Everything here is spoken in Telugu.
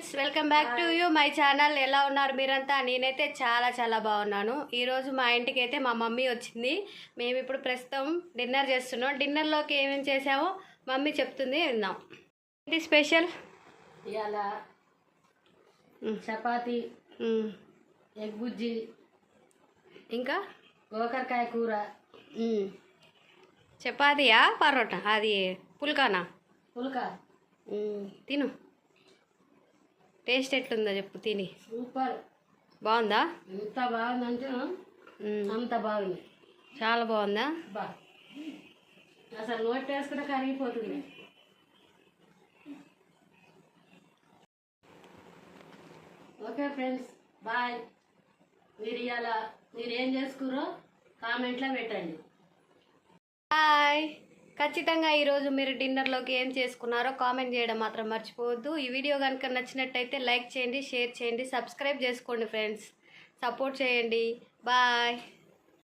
Friends welcome back to you my channel. ఎలా ఉన్నారు మీరంతా? నేనైతే చాలా చాలా బాగున్నాను. ఈరోజు మా ఇంటికి అయితే మా మమ్మీ వచ్చింది. మేము ఇప్పుడు ప్రస్తుతం డిన్నర్ చేస్తున్నాం. డిన్నర్లోకి ఏమేమి చేసామో మమ్మీ చెప్తుంది విందాం. ఏంటి స్పెషల్? ఇవాళ చపాతి ఎగ్ బుజ్జి ఇంకా? గోకరకాయ కూర. చపాతీయా పరోటా? అది పుల్కానా? పుల్క. తిను. టేస్ట్ ఎట్లుందో చెప్పు తిని. సూపర్. బాగుందా? ఎంత బాగుందంటే అంత బాగుంది. చాలా బాగుందా? అసలు నోట్ వేసుకుంటే కరిగిపోతుంది. Okay friends bye. మీరు ఇవాళ మీరు ఏం చేసుకురో కామెంట్లో పెట్టండి. హాయ్ ఖచ్చితంగా ఈరోజు మీరు డిన్నర్లోకి ఏం చేసుకున్నారో కామెంట్ చేయడం మాత్రం మర్చిపోవద్దు. ఈ వీడియో కనుక నచ్చినట్టయితే లైక్ చేయండి షేర్ చేయండి సబ్స్క్రైబ్ చేసుకోండి ఫ్రెండ్స్ సపోర్ట్ చేయండి. బాయ్